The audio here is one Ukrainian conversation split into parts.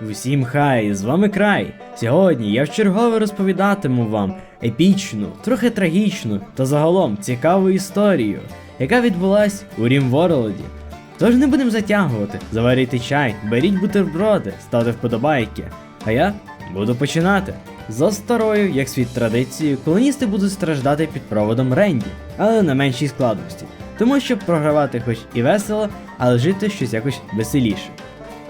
Усім хай, з вами край. Сьогодні я вчергове розповідатиму вам епічну, трохи трагічну та загалом цікаву історію, яка відбулась у Рімворлоді. Тож не будемо затягувати, заварюйте чай, беріть бутерброди, ставте вподобайки. А я буду починати. За старою, як світ традицією, колоністи будуть страждати під проводом Ренді, але на меншій складності, тому щоб програвати хоч і весело, але жити щось якось веселіше.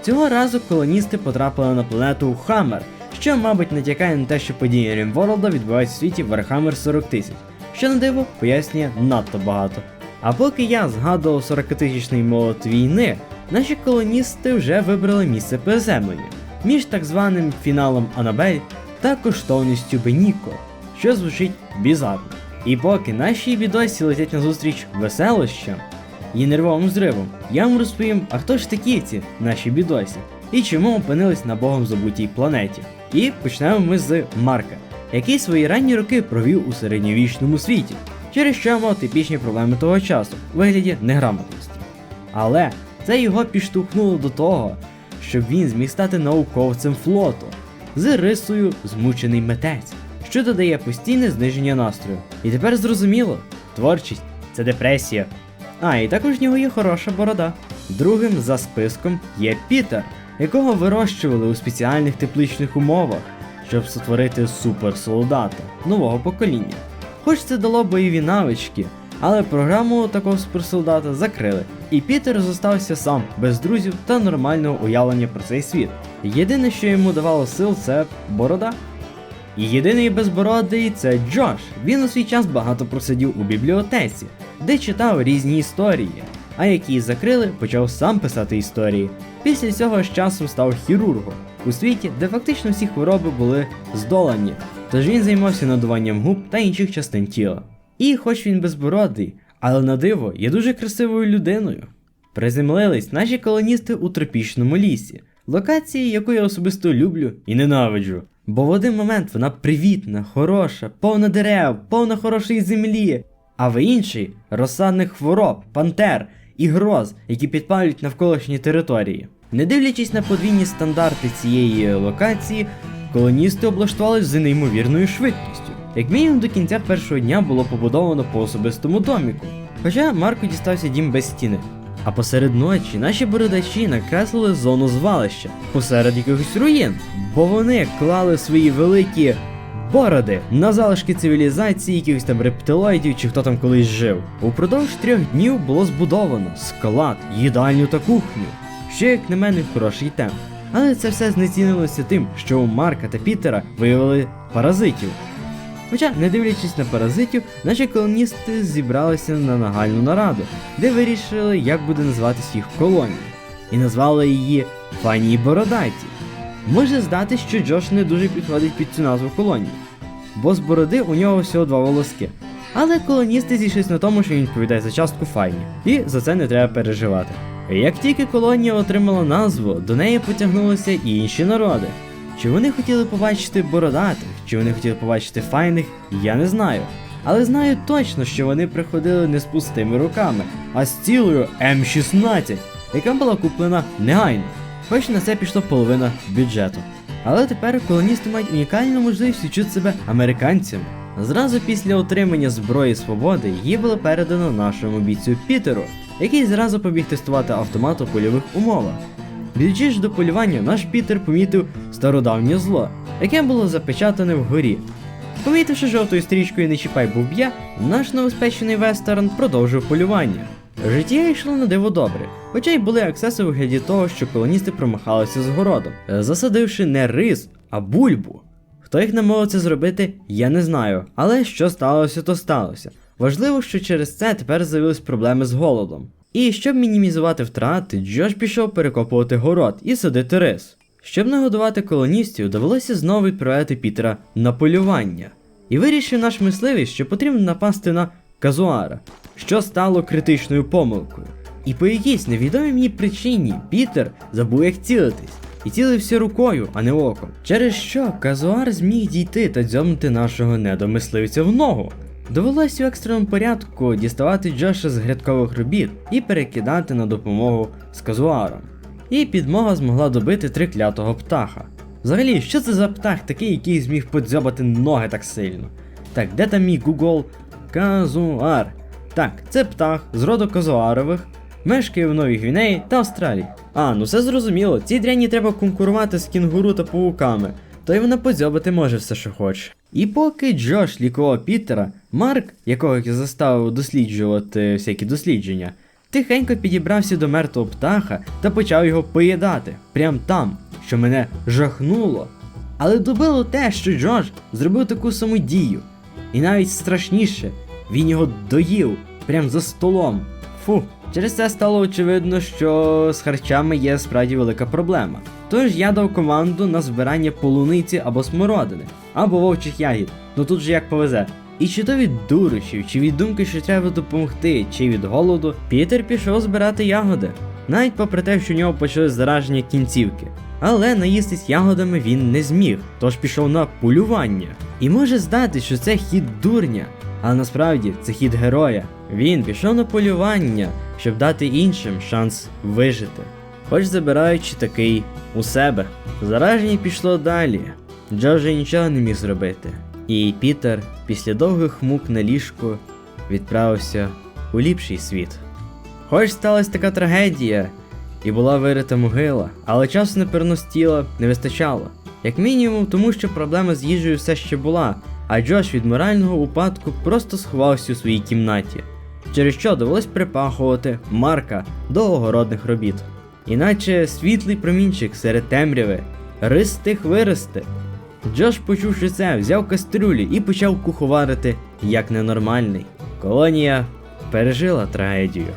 Цього разу колоністи потрапили на планету Хаммер, що, мабуть, натякає на те, що події Рімворлда відбуваються в світі Warhammer 40 тисяч, що на диво пояснює надто багато. А поки я згадував 40-тисячний молот війни, наші колоністи вже вибрали місце приземлення між так званим фіналом Анабель та коштовністю Беніко, що звучить бізарно. І поки наші бідосі летять назустріч веселощам і нервовим зривом, я вам розповім, а хто ж такі ці наші бідосі, і чому опинились на богом забутій планеті. І почнемо ми з Марка, який свої ранні роки провів у середньовічному світі, через що мав типічні проблеми того часу у вигляді неграмотності. Але це його підштовхнуло до того, щоб він зміг стати науковцем флоту з рисою змучений митець, що додає постійне зниження настрою. І тепер зрозуміло, творчість це депресія. А, і також в нього є хороша борода. Другим за списком є Пітер, якого вирощували у спеціальних тепличних умовах, щоб сотворити суперсолдата нового покоління. Хоч це дало бойові навички, але програму такого суперсолдата закрили, і Пітер зостався сам, без друзів та нормального уявлення про цей світ. Єдине, що йому давало сил, це борода. І єдиний безбородий це Джош. Він у свій час багато просидів у бібліотеці, де читав різні історії. А як її закрили, почав сам писати історії. Після цього з часом став хірургом у світі, де фактично всі хвороби були здолані. Тож він займався надуванням губ та інших частин тіла. І хоч він безбородий, але на диво є дуже красивою людиною. Приземлились наші колоністи у тропічному лісі, локації, яку я особисто люблю і ненавиджу. Бо в один момент вона привітна, хороша, повна дерев, повна хорошої землі, а в інший розсадних хвороб, пантер і гроз, які підпалюють навколишні території. Не дивлячись на подвійні стандарти цієї локації, колоністи облаштувалися з неймовірною швидкістю. Як мінімум до кінця першого дня було побудовано по особистому доміку. Хоча Марку дістався дім без стіни. А посеред ночі наші бородачі накреслили зону звалища посеред якихось руїн, бо вони клали свої великі бороди на залишки цивілізації, якихось там рептилоїдів чи хто там колись жив. Упродовж трьох днів було збудовано склад, їдальню та кухню. Що, як на мене, хороший темп. Але це все знецінилося тим, що у Марка та Пітера виявили паразитів. Хоча, не дивлячись на паразитів, наші колоністи зібралися на нагальну нараду, де вирішили, як буде називатись їх колонія, і назвали її Фані й Бородаті. Може здати, що Джош не дуже підходить під цю назву колонії, бо з бороди у нього всього два волоски. Але колоністи зійшлись на тому, що він відповідає за частку файні, і за це не треба переживати. Як тільки колонія отримала назву, до неї потягнулися і інші народи. Чи вони хотіли побачити бородатих, чи вони хотіли побачити файних, я не знаю. Але знаю точно, що вони приходили не з пустими руками, а з цілою М16, яка була куплена негайно. Хоч на це пішло половина бюджету. Але тепер колоністи мають унікальну можливість відчути себе американцями. Зразу після отримання зброї свободи її було передано нашому бійцю Пітеру, який зразу побіг тестувати автомат у польових умовах. Ж до полювання, наш Пітер помітив стародавнє зло, яке було запечатане вгорі. Помітивши жовтою стрічкою не чіпай був б'я, наш новоспечений вестерн продовжив полювання. Життя йшло на диво добре, хоча й були аксеси у вигляді того, що колоністи промахалися з городом, засадивши не рис, а бульбу. Хто їх намовив це зробити, я не знаю, але що сталося, то сталося. Важливо, що через це тепер з'явились проблеми з голодом. І щоб мінімізувати втрати, Джош пішов перекопувати город і садити рис. Щоб нагодувати колоністів, довелося знову відправляти Пітера на полювання. І вирішив наш мисливець, що потрібно напасти на Казуара, що стало критичною помилкою. І по якійсь невідомій мені причині Пітер забув як цілитись. І цілився рукою, а не оком. Через що Казуар зміг дійти та дзьомнути нашого недомисливця в ногу. Довелося в екстреному порядку діставати Джоша з грядкових робіт і перекидати на допомогу з казуаром. і підмога змогла добити триклятого птаха. Взагалі, що це за птах такий, який зміг подзьобати ноги так сильно? Так, де там мій Google? Казуар. Так, це птах з роду казуарових, мешкає в Новій Гвінеї та Австралії. А, ну все зрозуміло, цій дряні треба конкурувати з кінгуру та пауками, то й вона подзьобати може все, що хоче. І поки Джош лікував Пітера, Марк, якого я заставив досліджувати всякі дослідження, тихенько підібрався до мертвого птаха та почав його поїдати прям там, що мене жахнуло. Але добило те, що Джош зробив таку саму дію. І навіть страшніше, він його доїв прям за столом. Фу. Через це стало очевидно, що з харчами є справді велика проблема. Тож я дав команду на збирання полуниці або смородини, або вовчих ягід. Ну тут же як повезе. І чи то від дурощів, чи від думки, що треба допомогти, чи від голоду, Пітер пішов збирати ягоди. Навіть попри те, що у нього почали зараження кінцівки. Але наїстись ягодами він не зміг, тож пішов на полювання. І може здати, що це хід дурня, але насправді це хід героя. Він пішов на полювання, щоб дати іншим шанс вижити. Хоч забираючи такий у себе. Зараження пішло далі. Джо вже нічого не міг зробити. І Пітер після довгих мук на ліжку відправився у ліпший світ. Хоч сталася така трагедія, і була вирита могила, але часу на перенос тіла не вистачало. Як мінімум, тому що проблема з їжею все ще була, а Джош від морального упадку просто сховався у своїй кімнаті, через що довелось припахувати Марка до огородних робіт. Іначе світлий промінчик серед темряви, рис тих вирости. Джош, почувши це, взяв кастрюлі і почав куховарити як ненормальний. Колонія пережила трагедію.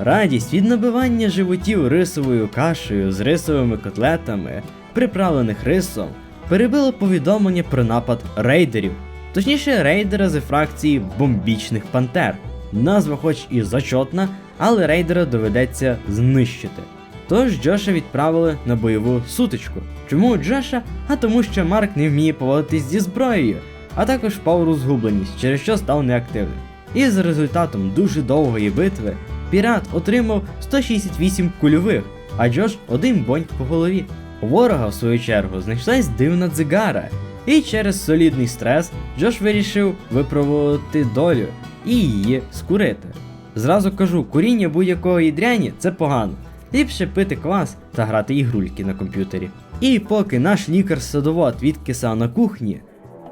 Радість від набивання животів рисовою кашею з рисовими котлетами, приправлених рисом, перебило повідомлення про напад рейдерів, точніше рейдера з фракції бомбічних пантер. Назва хоч і зачотна, але рейдера доведеться знищити. Тож Джоша відправили на бойову сутичку. Чому Джоша? А тому що Марк не вміє поводитись зі зброєю, а також впав розгубленість, через що став неактивним. І за результатом дуже довгої битви пірат отримав 168 кульових, а Джош один бонь по голові. Ворога, в свою чергу, знайшлась дивна дзигара, і через солідний стрес Джош вирішив випробувати долю і її скурити. Зразу кажу, куріння будь-якого дряні це погано. Ліпше пити квас та грати ігрульки на комп'ютері. І поки наш лікар-садовод відкисав на кухні,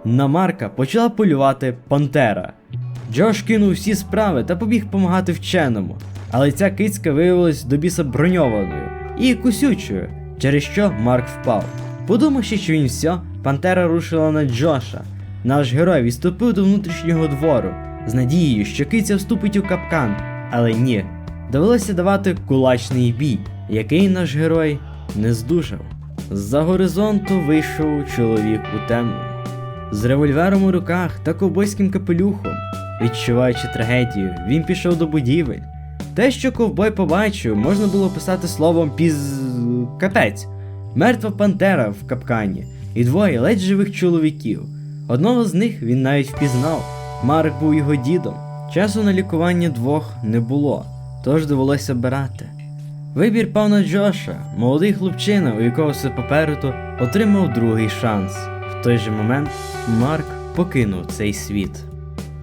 на Марка почала полювати пантера. Джош кинув всі справи та побіг допомагати вченому, але ця кицька виявилась до біса броньованою і кусючою, через що Марк впав. Подумавши, що він все, пантера рушила на Джоша. Наш герой відступив до внутрішнього двору з надією, що киця вступить у капкан, але ні. Довелося давати кулачний бій, який наш герой не здужав. З-за горизонту вийшов чоловік у темному, з револьвером у руках та ковбойським капелюхом. Відчуваючи трагедію, він пішов до будівель. Те, що ковбой побачив, можна було писати словом піз. капець. Мертва пантера в капкані і двоє ледь живих чоловіків. Одного з них він навіть впізнав. Марк був його дідом. Часу на лікування двох не було, тож довелося брати. Вибір пав на Джоша, молодий хлопчина, у якого все попереду, отримав другий шанс. В той же момент Марк покинув цей світ.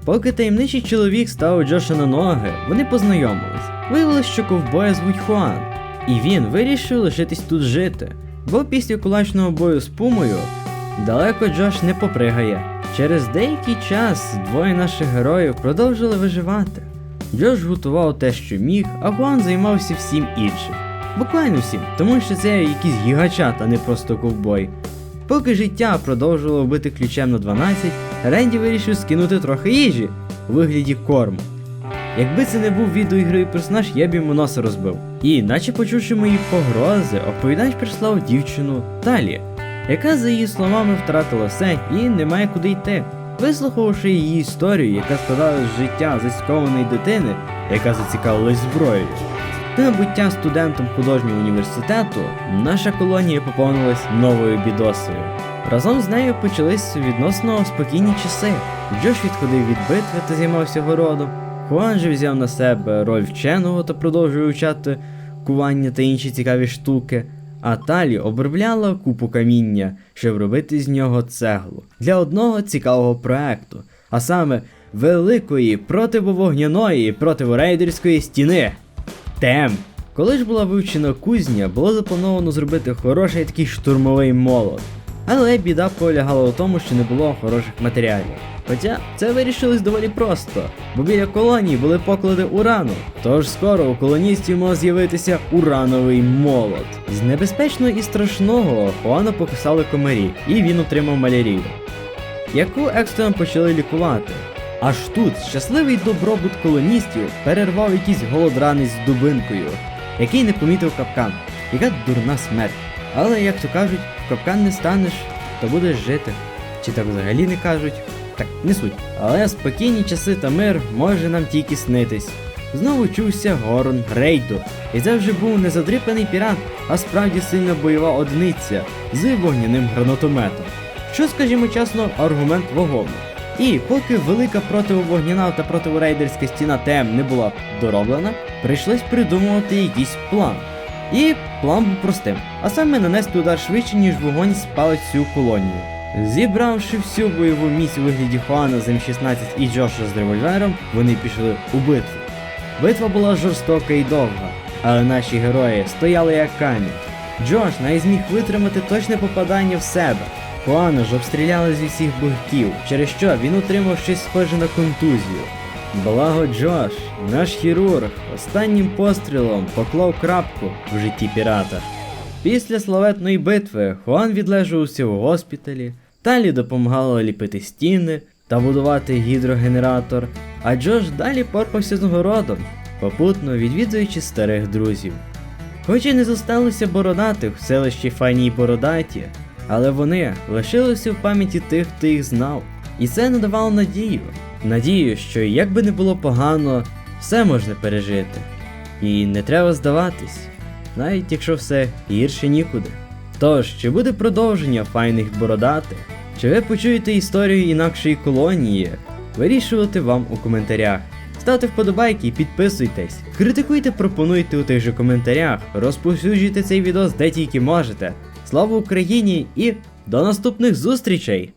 Поки таємничий чоловік став Джоша на ноги, вони познайомились. Виявилось, що ковбоя звуть Хуан, і він вирішив лишитись тут жити, бо після кулачного бою з пумою далеко Джош не попригає. Через деякий час двоє наших героїв продовжили виживати. Джош готував те, що міг, а Хуан займався всім іншим. Буквально всім, тому що це якийсь гігачат, а не просто ковбой. Поки життя продовжувало бити ключем на 12, Ренді вирішив скинути трохи їжі у вигляді корму. Якби це не був відеоігровий персонаж, я б йому носа розбив. І, наче почувши мої погрози, оповідач прислав дівчину Талі, яка, за її словами, втратила все і не має куди йти. Вислухавши її історію, яка складалась з життя зацькованої дитини, яка зацікавилась зброєю, та набуття студентом художнього університету, наша колонія поповнилась новою бідосою. Разом з нею почались відносно спокійні часи. Джош відходив від битви та займався городом. Хуан же взяв на себе роль вченого та продовжує вчати кування та інші цікаві штуки. А Талі обробляла купу каміння, щоб робити з нього цеглу для одного цікавого проекту, а саме великої противовогняної противорейдерської стіни. Тем. Коли ж була вивчена кузня, було заплановано зробити хороший такий штурмовий молот. Але біда полягала у тому, що не було хороших матеріалів. Хоча це вирішилось доволі просто, бо біля колонії були поклади урану. Тож скоро у колоністів мав з'явитися урановий молот. З небезпечного і страшного Хуана покусали комарі, і він отримав малярію, яку екстрено почали лікувати. Аж тут щасливий добробут колоністів перервав якийсь голодранець з дубинкою, який не помітив капкан. Яка дурна смерть. Але як то кажуть, в капкан не станеш, то будеш жити. Чи так взагалі не кажуть? Так, не суть. Але спокійні часи та мир може нам тільки снитись. Знову чувся горн рейду, і це вже був не задрипаний пірат, а справді сильна бойова одиниця з вогняним гранатометом. Що, скажімо чесно, аргумент вагомий. І поки велика противовогняна та противорейдерська стіна ТМ не була дороблена, прийшлось придумувати якийсь план. І план був простим, а саме нанести удар швидше, ніж вогонь спалить всю колонію. Зібравши всю бойову міць у вигляді Хуана з М16 і Джоша з револьвером, вони пішли у битву. Битва була жорстока і довга, але наші герої стояли як камінь. Джош навіть зміг витримати точне попадання в себе. Хуана ж обстріляли зі всіх боків, через що він отримав щось схоже на контузію. Благо Джош, наш хірург, останнім пострілом поклав крапку в житті пірата. Після славетної битви Хуан відлежувався у госпіталі, Талі допомагала ліпити стіни та будувати гідрогенератор, а Джош далі порпався з нагородом, попутно відвідуючи старих друзів. Хоч і не зосталося бородатих в селищі Файній Бородаті, але вони лишилися в пам'яті тих, хто їх знав. І це надавало надію. Надію, що як би не було погано, все можна пережити. І не треба здаватись, навіть якщо все гірше нікуди. Тож, чи буде продовження файних бородатих? Чи ви почуєте історію інакшої колонії? Вирішувати вам у коментарях. Ставте вподобайки і підписуйтесь. Критикуйте, пропонуйте у тих же коментарях, розповсюджуйте цей відос де тільки можете. Слава Україні і до наступних зустрічей!